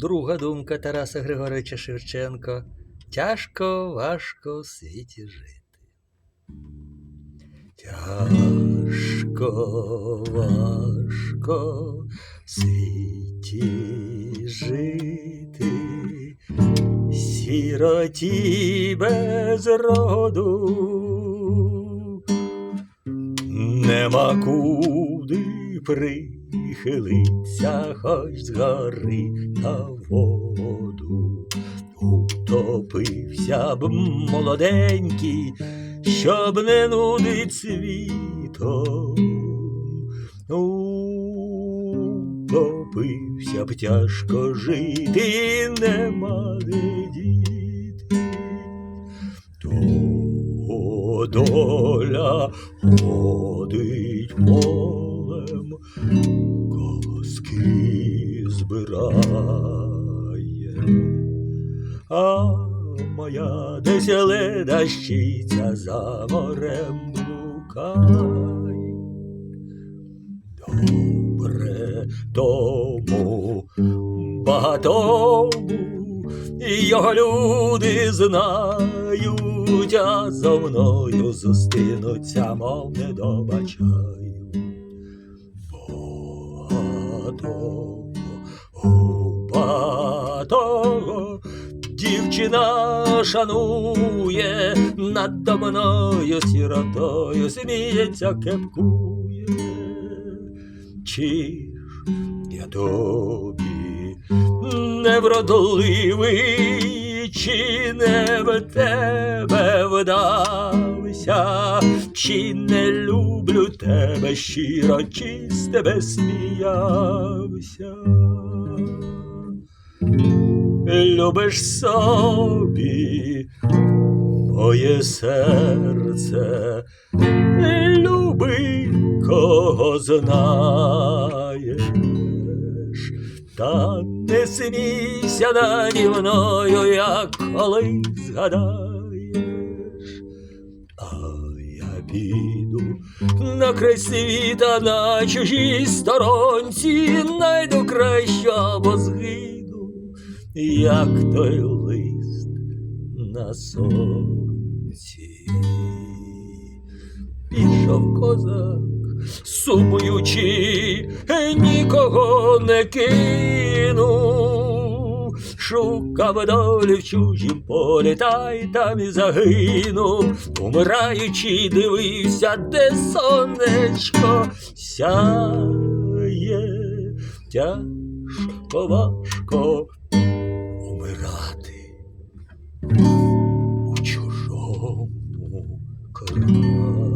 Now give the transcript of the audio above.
Друга думка Тараса Григоровича Шевченка. Тяжко, важко в світі жити. Тяжко, важко в світі жити, сіроті без роду, нема куди прихилиться, хоч з гори та воду. Утопився б молоденький, щоб не нудить світом. Утопився б тяжко жити, нема де діти. То доля ходить полем, збирає, а моя десь ледащиця за морем блукає. Добре тому багатому його люди знають, а зо мною зустрінуться, мов не добачаю. Багатого, дівчина шанує, надо мною сіротою сміється, кепкує. Чи ж я тобі невродливий, чи не в тебе вдався, чи не люблю тебе щиро, чи з тебе сміявся. Любиш собі моє серце, люби, кого знаєш, та не смійся наді мною, як коли згадаєш. А я піду на край світа на чужій сторонці, найду краще або згину, як той лист на сонці. Пішов козак, сумуючи, нікого не кинув, шукав долі в чужім полі, та й там і загинув, умираючи, дивився, де сонечко сяє, тяжко важко у чужому краю.